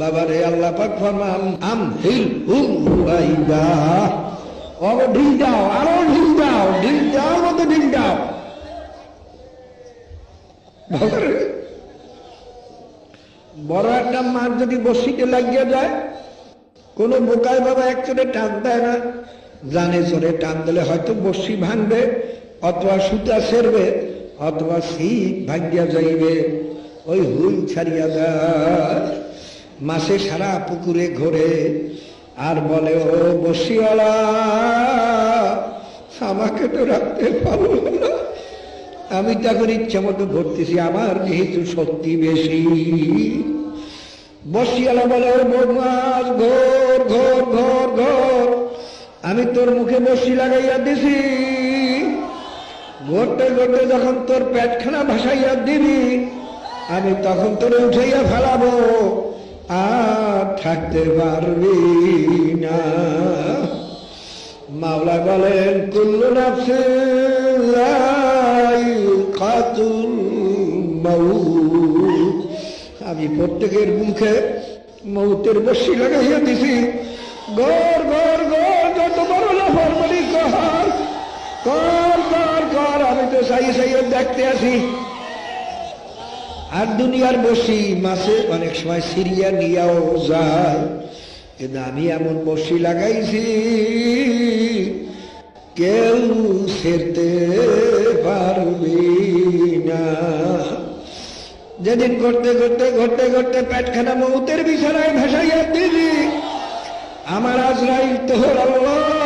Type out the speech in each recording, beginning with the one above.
বাবারে আল্লাহ পাক ফরমান, আম হিল হুম হুয়াইদা। ও ঢিল দাও, আরও ঢিল দাও ঢিল দাও মতো ঢিল দাও। বড় একটা মাছ যদি বসিতে লাগিয়ে যায়, কোন বোকায় বাবা এক টান দেয় না। জানে চোরে টান দিলে হয়তো বসি ভাঙবে, অথবা সুতা সেরবে, অথবা শীত ভাঙ্গিয়া যাইবে। ওই হুল ছাড়িয়া দেয় মাসে সারা পুকুরে ঘোরে। আর বলে, ও বসিওয়ালা আমাকে তো রাখতে পারল না। আমি তখন ইচ্ছা মতো ভরতেছি আমার যেহেতু শক্তি বেশি। বসিয়ালা বলে, ওর বদমাস ঘোর ঘোর ঘোর ঘোর, আমি তোর মুখে বসি লাগাইয়া দিছি। ঘরতে ঘরতে যখন তোর পেটখানা ভাসাইয়া দিবি, আমি তখন তোর উঠাইয়া ফেলাবো। আর থাকতে পারবি না। মাওলা বলেন, কুল্লু নাফসে কাতুল আমি প্রত্যেকের মুখে মৌতের বসি লাগাইয়া দিছি। গর গর গর যত বড় লাফার কর কর কর আমি তো সাই সাই দেখতে আসি। আর দুনিয়ার বসি মাসে অনেক সময় সিরিয়া নিয়েও যায়। কিন্তু আমি এমন বসি লাগাইছি, কেউ সেরতে পারবি না। যেদিন করতে করতে ঘটতে ঘটতে পেটখানা মৌতের বিছানায় ভাসাইয়া দিলি, আমার আজরাইল তোর আল্লাহ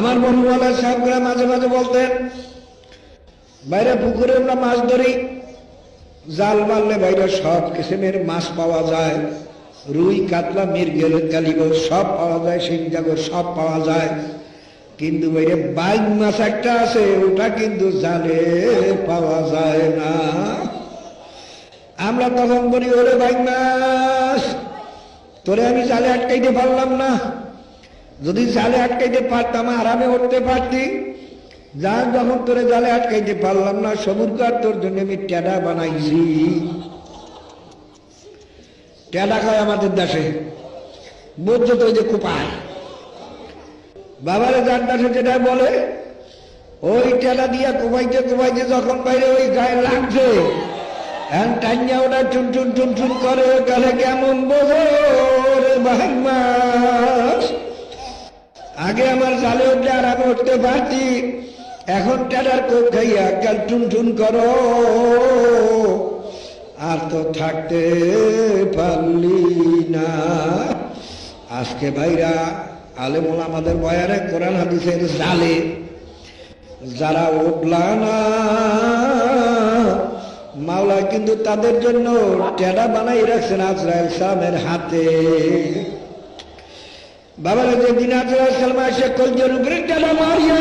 আমার মনুওয়ালা সাহেবরা মাঝে মাঝে বলতেন, বাইরে পুকুরে আমরা মাছ ধরি, জাল মারলে বাইরে সব কিসিমের মাছ পাওয়া যায়, রুই, কাতলা, মির্গেল কালিগো সব পাওয়া যায় সিংজাগর সব পাওয়া যায়, কিন্তু বাইরে বাইক মাছ একটা আছে, ওটা কিন্তু জালে পাওয়া যায় না। আমরা তখন বলি, ওরে বাইক মাছ, তোরে আমি জালে আটকাইতে পারলাম না। যদি জালে আটকাইতে পারতাম, আরামে উঠতে পারতি। যা যখন তোরে জালে আটকাইতে পারলাম না কার তোর জন্য আমি টেডা বানাইছি। টেডা খায় আমাদের দেশে। বুঝছ তো যে কোপায়। বাবারে যার দেশে যেটা বলে, ওই টেডা দিয়া কোপাইতে কোপাইতে যখন বাইরে ওই গায়ে লাগছে এখন টাইনা ওটা চুন টুন টুন টুন করে তাহলে কেমন বোঝো রে মাস আগে আমার জালে উঠলে আর আমি উঠতে পারছি এখন টেডার কোপ খাইয়া কাল টুন টুন করো। আর তো থাকতে পারলি না। আজকে ভাইরা আলেমুল আমাদের বয়ারে কোরআন হাদিসের জালে যারা উঠলা না, মাওলা কিন্তু তাদের জন্য টেডা বানাই রাখছেন আজরাইল সামের হাতে। বাবার যে দিন আজরাইল সালমা এসে কলজের উপরে টেডা মারিয়া,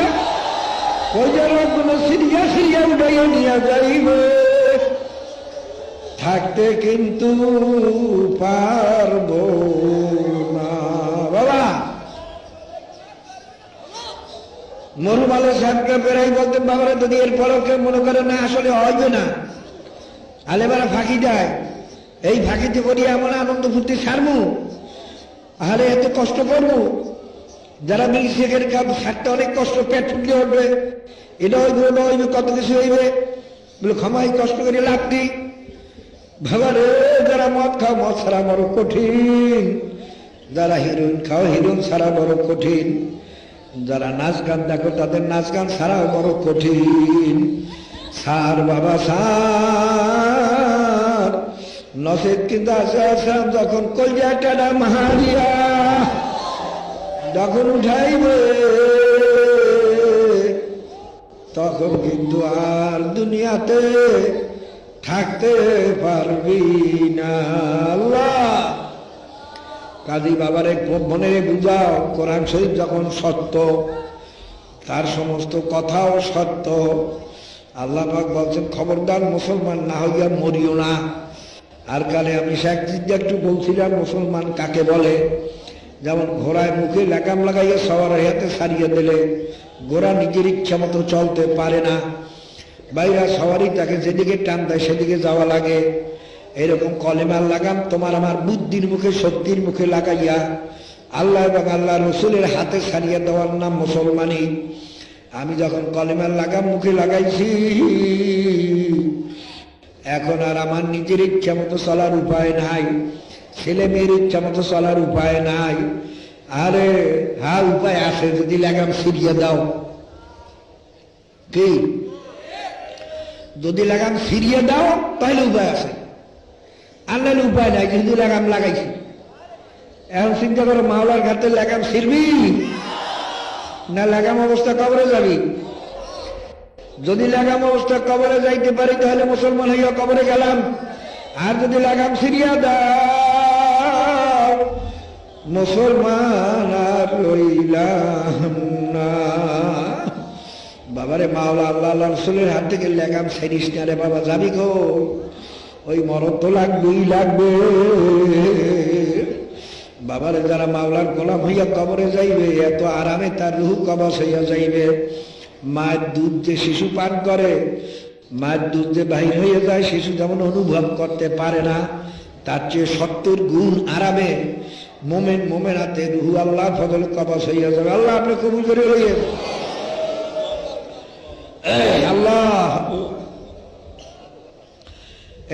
কলজের কোনো সিরিয়া সিরিয়া উঠাইয়া নিয়ে যাইবে। থাকতে কিন্তু পারব না। বাবা মরুমালে সাহেবকে বেড়াই বলতেন বাবারা যদি এর পরকে মনে করে না, আসলে হইবে না। আলেবারা ফাঁকি দেয়। এই ফাঁকিতে করি এমন আনন্দ ফুর্তি ছাড়বো আরে এত কষ্ট করব? যারা মিল্কশেকের কাপ ছাড়তে অনেক কষ্ট, পেট ফুটলে উঠবে। এটা হইবে ওটা হইবে কত কিছু হইবে? বলে ক্ষমাই কষ্ট করে লাভ নেই ভাবারে যারা মদ খাও, মদ ছাড়া বড় কঠিন। যারা হিরোইন খাও, হিরোইন ছাড়া বড় কঠিন। যারা নাচ গান দেখো, তাদের নাচ গান ছাড়াও বড় কঠিন। সার বাবা সার নসেদ কিন্তু আসে আসাম যখন কলজা টাডা মাহারিয়া যখন উঠাইবে, তখন কিন্তু আর দুনিয়াতে থাকতে পারবি না। আল্লাহ! কাজী বাবারে মনে বুঝাও কোরআন শরীফ যখন সত্য, তার সমস্ত কথাও সত্য। আল্লাহ বলছেন, খবরদার মুসলমান না হইয়া মরিও না। আর কালে আমি শেখ একটু বলছিলাম, মুসলমান কাকে বলে? যেমন ঘোড়ায় মুখে লাগাম লাগাইয়া সবার হাতে সারিয়ে দিলে, ঘোড়া নিজের ইচ্ছা মতো চলতে পারে না। বাইরা সবারই তাকে যেদিকে টান দেয় সেদিকে যাওয়া লাগে। এরকম কলেমার লাগাম তোমার আমার বুদ্ধির মুখে, শক্তির মুখে লাগাইয়া, আল্লাহ এবং আল্লাহ রসুলের হাতে সারিয়ে দেওয়ার নাম মুসলমানি আমি যখন কলেমার লাগাম মুখে লাগাইছি এখন আর আমার নিজের ইচ্ছা মতো চলার উপায় নাই, ছেলে মেয়ের ইচ্ছা মতো চলার উপায় নাই। আরে হ্যাঁ উপায় আছে, যদি লাগাম ছিড়িয়ে দাও। কি? যদি লাগাম ছিড়িয়ে দাও তাহলে উপায় আছে। আর নাহলে উপায় নাই কিন্তু লাগাম লাগাইছি। এখন চিন্তা করো, মাওলার ঘাটে লাগাম ছিড়বি? না লাগাম অবস্থা কবরে যাবি? যদি লাগাম অবস্থা কবরে যাইতে পারি, তাহলে মুসলমান হইয়া কবরে গেলাম। আর যদি লাগাম সিরিয়া দাও, মুসলমান আর রইলাম না। বাবারে মাওলা আল্লাহ আল্লাহ রসুলের হাত থেকে লাগাম সেরিস না রে বাবা যাবি গো। ওই মরদ তো লাগবেই, লাগবে। বাবারে যারা মাওলার গোলাম হইয়া কবরে যাইবে, এত আরামে তার রুহু কবচ হইয়া যাইবে। মায়ের দুধ যে শিশু পান করে, মায়ের দুধ যে বাহির হয়ে যায়, শিশু যেমন অনুভব করতে পারে না, তার চেয়ে সত্তর গুণ আরামে মোমেন মোমেন হাতে রুহু আল্লাহ, ফজল কবচ হইয়া যাবে। আল্লাহ আপনি কবুল করে এই আল্লাহ।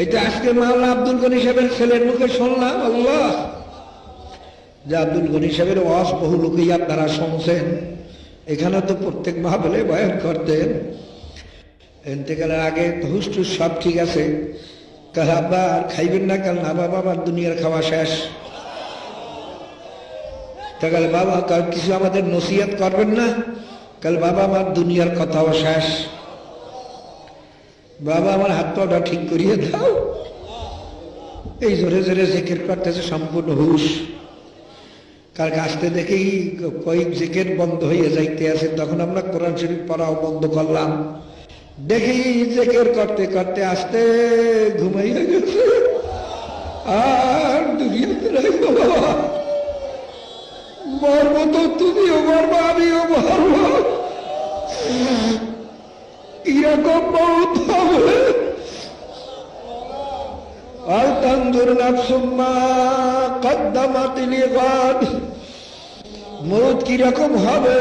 এইটা আজকে মাওলা আব্দুল গনি সাহেবের ছেলের মুখে শুনলাম, আল্লাহ। যে আব্দুল গনি সাহেবের ওয়াজ বহু লোকেই আপনারা শুনছেন। এখানে তো প্রত্যেক মাহবলে বয়ান করতেন। এতেকালের আগে হুসটুস সব ঠিক আছে। কাল আব্বা আর খাইবেন না কাল না বাবা, আমার দুনিয়ার খাওয়া শেষ। কাল বাবা কিছু আমাদের নসিহত করবেন না, কাল বাবা আমার দুনিয়ার কথাও শেষ। বাবা আমার হাত পাটা ঠিক করিয়ে দাও। এই জোরে জোরে জেকের করতেছে সম্পূর্ণ হুশ। কার আসতে দেখেই কয়েক জেকের বন্ধ হয়ে যাইতে আছে, তখন আমরা কোরআন শরীফ পড়াও বন্ধ করলাম। দেখেই জেকের করতে করতে আসতে ঘুমাইয়া গেছে। আর দুনিয়াতে মরবো তো তুমিও মরবো, আমিও মরবো। মৌত হবে? আর তন্দুর কদ্দামাত লিগাদ মৌত কীরকম হবে?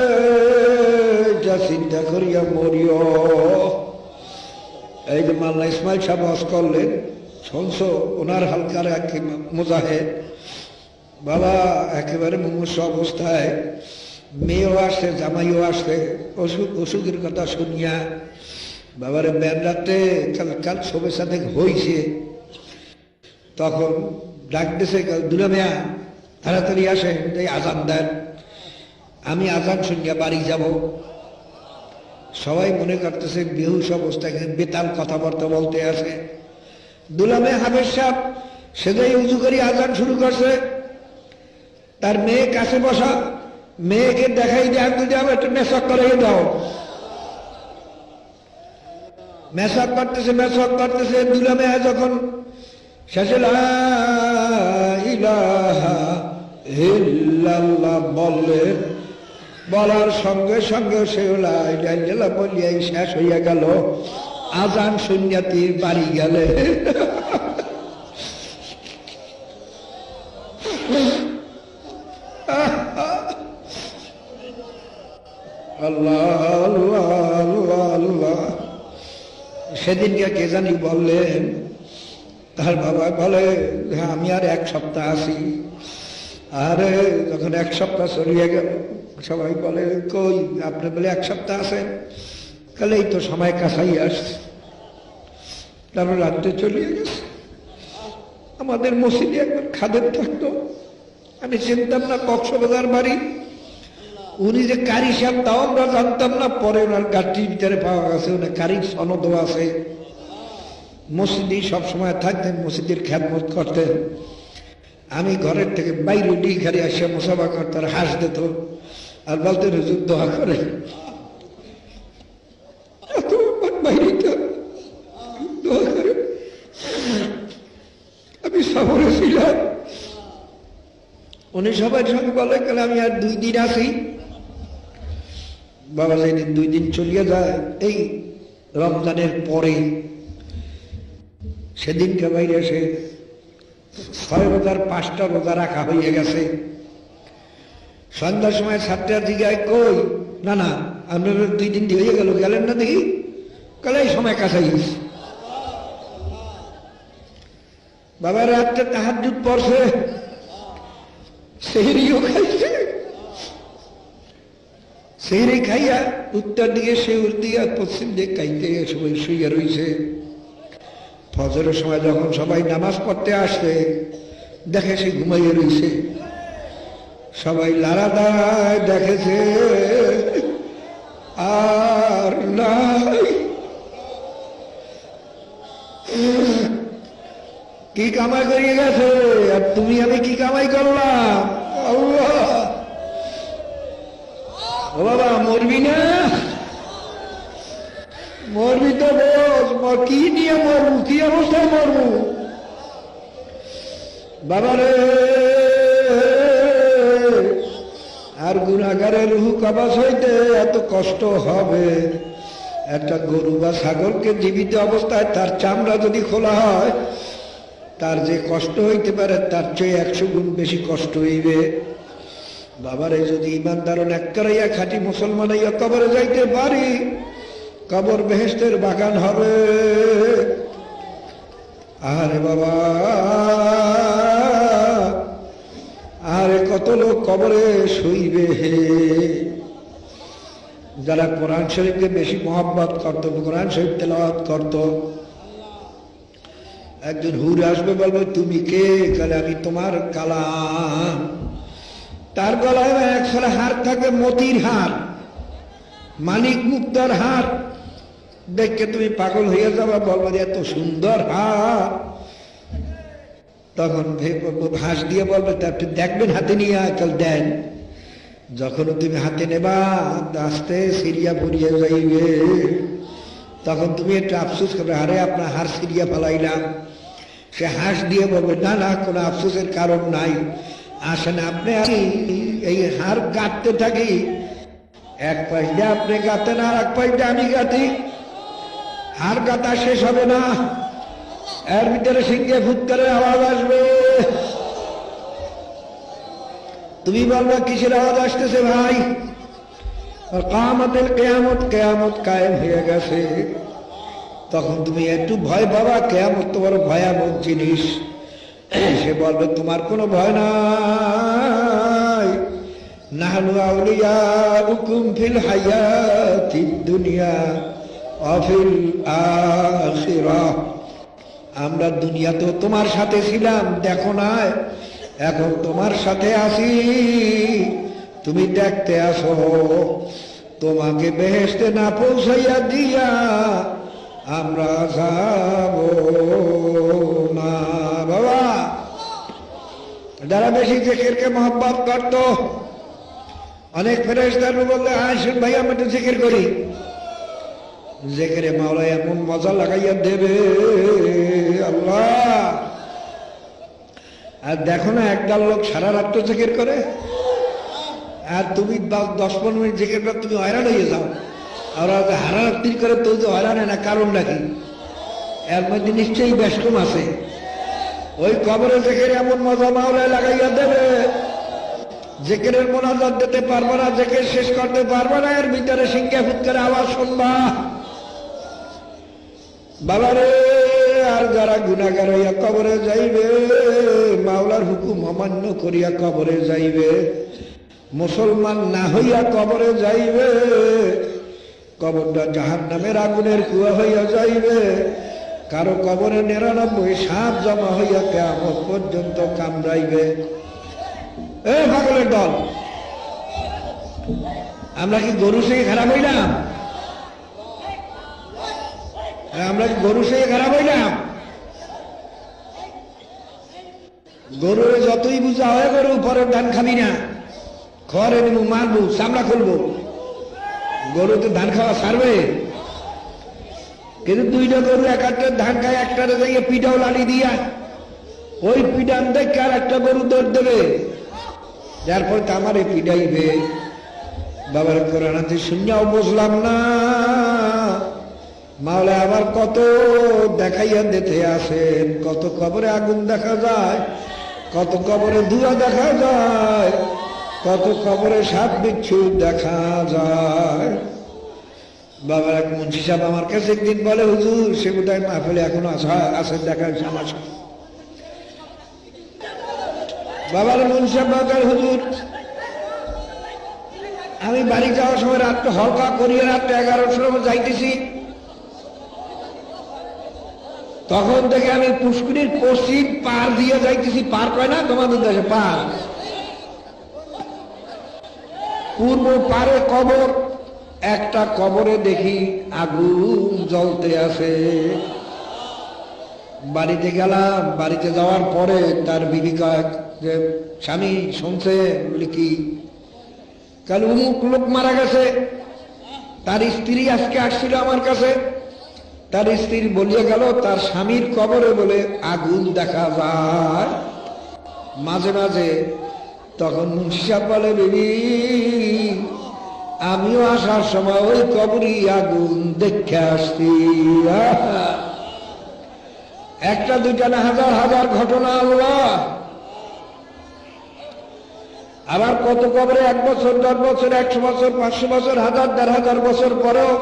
যা চিন্তা করিয়া মরিও। এই যে মাল্লা ইসমাইল সাহেব করলেন, শুনছ? ওনার হালকার এক মুজাহেদ। বাবা, একেবারে মুমূর্ষ অবস্থায়। মেয়েও আসছে, জামাইও আসছে। অসুখ অসুখের কথা শুনিয়া বাবারে ব্যান রাতে কাল কাল সবের সাথে হইছে। তখন ডাক দিছে দুলা মেয়া তাড়াতাড়ি আসে এই আজান দেন। আমি আজান শুনিয়া বাড়ি যাব। সবাই মনে করতেছে, বেহুশ অবস্থায় বেতাল কথাবার্তা বলতে আসে দুলামে হাবের সাহ সেটাই উঁচু করি আজান শুরু করছে, তার মেয়ে কাছে বসা, মেয়েকে দেখাই দেয়, আমি যাব একটু মেসক করে দাও। মেসক করতেছে মেসক করতেছে দুলামে যখন শেষে বললেন বলার সঙ্গে সঙ্গে বলিয়াই শেষ হইয়া গেল। আজান শূন্যাতির বাড়ি গেলে। আল্লাহ। সেদিনকে কে জানি বললেন তার বাবা বলে হ্যাঁ আমি আর এক সপ্তাহ আছি। আরে, যখন এক সপ্তাহ চলিয়ে গেল, সবাই বলে, কই, আপনি বলে এক সপ্তাহ আসেন তাহলে এই তো সময় কাছাই আসছে। তারপর রাত্রে চলিয়ে গেছে। আমাদের মসজিদে একবার খাদের থাকতো। আমি চিনতাম না কক্সবাজার বাড়ি। উনি যে কারি সাহেব, তাও আমরা জানতাম না। পরে ওনার গাড়ির ভিতরে পাওয়া গেছে উনি কারির সনদও আছে। মসজিদেই সবসময় থাকতেন, মসজিদের খ্যাতমত করতেন। আমি ঘরের থেকে বাইরে ডিঘারে ঘরে আসিয়া মুসাফা করতে আর হাস দিত। আর বলতে হুজুর, দোয়া করে আমি সফরে ছিলাম। উনি সবার সঙ্গে বলে গেলে আমি আর দুই দিন আছি? বাবা যেদিন দুই দিন চলিয়ে যায়। এই রমজানের পরে সেদিনকে বাইরে এসে ছয় রোজার, পাঁচটা রোজা রাখা হয়ে গেছে। সন্ধ্যার সময় সাতটার দিকে কই? না না, আপনার দুই দিন দিয়ে হয়ে গেল, গেলেন না দেখি? কালে এই সময় কাছাই বাবা, রাত্রে তাহার দুধ পড়ছে। সেহরিও খাইছে। সেহরি খাইয়া উত্তর দিকে সেউর দিয়া পশ্চিম দিকে খাইতে শুইয়া রইছে। ফজরের সময় যখন সবাই নামাজ পড়তে আসে, দেখে সে ঘুমাইয়ে রয়েছে সবাই লারা দায় দেখেছে, আর নাই। কি কামাই করিয়ে গেছে? আর তুমি আমি কি কামাই করলাম? বাবা, মরবি না? মরবি তো বোঝ কি নিয়ে মরবো? কি অবস্থায় মরবো? বাবারে, আর গুণাগারের রুহু কাবাস হইতে এত কষ্ট হবে? একটা গরু বা ছাগলকে জীবিত অবস্থায় তার চামড়া যদি খোলা হয়, তার যে কষ্ট হইতে পারে, তার চেয়ে একশো গুণ বেশি কষ্ট হইবে। বাবারে, যদি ইমানদার একটারাইয়া খাঁটি মুসলমান কবরে যাইতে পারি কবর বেহেস্তের বাগান হবে। আরে বাবা, আরে কত লোক কবরে শুইবে হে। যারা কোরআন শরীফকে বেশি মহব্বত করত, কোরআন শরীফ তেলাওয়াত করত, একজন হুর আসবে বলবে, তুমি কে? কালে আমি তোমার কালাম। তার গলায় একশোটা হার থাকে মতির হার, মানিক মুক্তার হার। দেখে তুমি পাগল হয়ে যাবা, বলব যে এত সুন্দর হার তখন হাঁস দিয়ে বলবে আপনি দেখবেন হাতে নিয়ে কাল দেন। যখন তুমি হাতে নেবা আস্তে সিরিয়া ভরিয়ে যাইবে। তখন তুমি একটু আফসোস করবে, আরে, আপনার হার সিরিয়া ফেলাইলাম। সে হাঁস দিয়ে বলবে, না না, কোনো আফসোসের কারণ নাই। আসেন আপনি এই হার গাঁটতে থাকি। এক পাশ দিয়ে আপনি গাঁতেন, আর এক পাশ দিয়ে আমি গাঁথি। হার গাঁথা শেষ হবে না। এর ভিতরে সিংহে ফুৎকারের আওয়াজ আসবে। তুমি বলবা, কিসের আওয়াজ আসতেছে ভাই? আর কামতের কেয়ামত কেয়ামত কায়েম হয়ে গেছে। তখন তুমি একটু ভয় পাবা, কেয়ামত তোমার ভয়াবহ জিনিস। সে বলবে, তোমার কোনো ভয় নাই। নাহনু আউলিয়া হুকুম ফিল হায়াতি দুনিয়া। অফিল আখিরাহ আমরা দুনিয়াতেও তোমার সাথে ছিলাম, দেখো না এখন তোমার সাথে আসি তুমি দেখতে আসো। তোমাকে বেহেস্তে না পৌঁছাইয়া দিয়া আমরা যাব না, বাবা। যারা বেশি জেকেরকে মহব্বত করতো, অনেক ফেরেস্তার বলতে আসুন ভাই আমি তো জেকের করি। জেকেরে মাওলা এমন মজা লাগাইয়া দেবে, আল্লাহ। আর দেখো না, একদল লোক সারা রাত্র জেকের করে। আর তুমি দশ পনেরো মিনিট জেকের পর তুমি হয়রান হয়ে যাও। আর হারা রাত্রি করে তো যে হয়রান না, কারণ নাকি? এর মধ্যে নিশ্চয়ই ব্যস্তম আছে। ওই কবরে জেকের এমন মজা মাওলায় লাগাইয়া দেবে। জেকেরের মোনাজাত দিতে পারব না, জেকের শেষ করতে পারব না, এর ভিতরে সিংহে ফুৎকারে আওয়াজ শুনবা। বাবারে, আর যারা গুণাগার হইয়া কবরে যাইবে, মাওলার হুকুম অমান্য করিয়া কবরে যাইবে। মুসলমান না হইয়া কবরে যাইবে, কবরটা জাহান নামের আগুনের কুয়া হইয়া যাইবে। কারও কবরে নিরানব্বই সাপ জমা হইয়া কেমন পর্যন্ত কামড়াইবে। এ পাগলের দল, আমরা কি গরু থেকে খারাপ হইলাম? আমরা কি গরু থেকে খারাপ হইলাম গরুর যতই বুঝা হয় গরু পরের ধান খাবি না। খড়ে নিবো, মারবো, চামড়া খুলবো। গরু তো ধান খাওয়া সারবে? কিন্তু দুইটা গরু এক একটা ধান খায় একটা যাইয়ে পিঠাও লাড়ি দিয়া। ওই পিঠান দেখে আর একটা গরু দৌড় দেবে। যার ফলে আমারে পিডাইবে বাবার কোরআনাতে শূন্যও বুঝলাম না। মাওলা আবার কত দেখাইয়া দিতে আসেন, কত কবরে আগুন দেখা যায়, কত কবরে ধুয়া দেখা যায়, কত কবরে সাপ বিচ্ছু দেখা যায়। বাবার এক মুন্সি সাহেব আমার কাছে একদিন বলে, হুজুর, সে বোধহয় মাহফিলে এখনও আসা, আসেন, দেখা হয়েছে আমার বাবার মুন্সি সাহেব হুজুর, আমি বাড়ি যাওয়ার সময় রাত্রে হলকা করিয়ে রাত্রে এগারোটার সময় যাইতেছি তখন থেকে আমি পুষ্করির পশ্চিম পার দিয়ে যাইতেছি। পার কয় না? তোমাদের দেশে পার। পূর্ব পারে কবর, একটা কবরে দেখি আগুন জ্বলতে আছে। বাড়িতে গেলাম, বাড়িতে যাওয়ার পরে তার বিবি যে, স্বামী, শুনছে? বলি, কি? কাল উমুক লোক মারা গেছে। তার স্ত্রী আজকে আসছিল আমার কাছে। তার স্ত্রী বলিয়া গেল, তার স্বামীর কবরে বলে আগুন দেখা যায়। মাঝে মাঝে তখন মুন্সি বলে, বিবি, আমিও আসার সময় ওই কবরই আগুন দেখে আসছি। একটা, দুইটা না, হাজার হাজার ঘটনা আল্লাহ। আবার কত কবরে এক বছর, দশ বছর, একশো বছর, পাঁচশো বছর, হাজার, দেড় হাজার বছর পরেও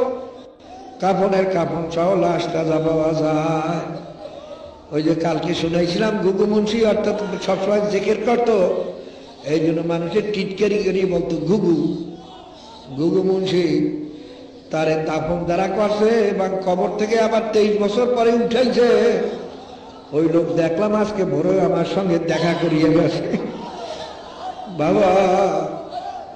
কাফনের কাফন সহ লাশটা যা পাওয়া যায়। ওই যে কালকে শুনেছিলাম গুগু মুন্সি অর্থাৎ সবসময় জেকের করতো। এই জন্য মানুষের টিটকারি করিয়ে বলতো গুগু গুগু মুন্সি তারে দাফন দ্বারা করছে এবং কবর থেকে আবার তেইশ বছর পরে উঠেছে ওই লোক দেখলাম, আজকে ভোরে আমার সঙ্গে দেখা করিয়ে গেছে। বাবা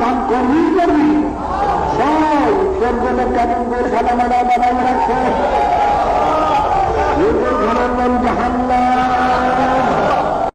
কাম করবি করবি। সব সাদা মারা বানাই রাখছে। ঘরের নাম জাহান্না